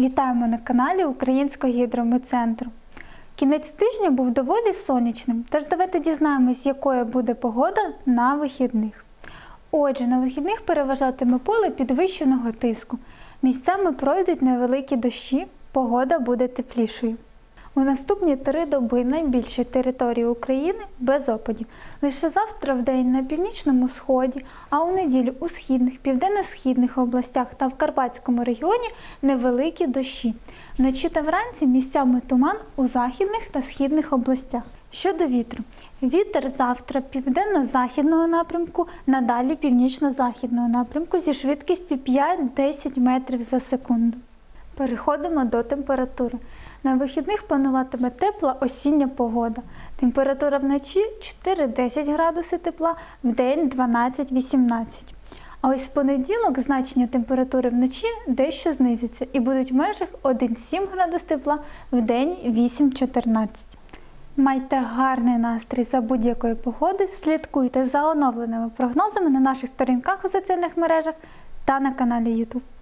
Вітаємо на каналі Українського гідрометцентру. Кінець тижня був доволі сонячним, тож давайте дізнаємось, якою буде погода на вихідних. Отже, на вихідних переважатиме поле підвищеного тиску. Місцями пройдуть невеликі дощі, погода буде теплішою. У наступні три доби найбільші території України без опадів. Лише завтра в день на північному сході, а у неділю у східних, південно-східних областях та в Карпатському регіоні невеликі дощі. Вночі та вранці місцями туман у західних та східних областях. Щодо вітру, вітер завтра південно-західного напрямку, надалі північно-західного напрямку зі швидкістю 5-10 метрів за секунду. Переходимо до температури. На вихідних пануватиме тепла осіння погода. Температура вночі 4-10 градуси тепла, в день 12-18. А ось в понеділок значення температури вночі дещо знизиться і будуть в межах 1,7 градус тепла, в день 8-14. Майте гарний настрій за будь-якої погоди, слідкуйте за оновленими прогнозами на наших сторінках у соціальних мережах та на каналі YouTube.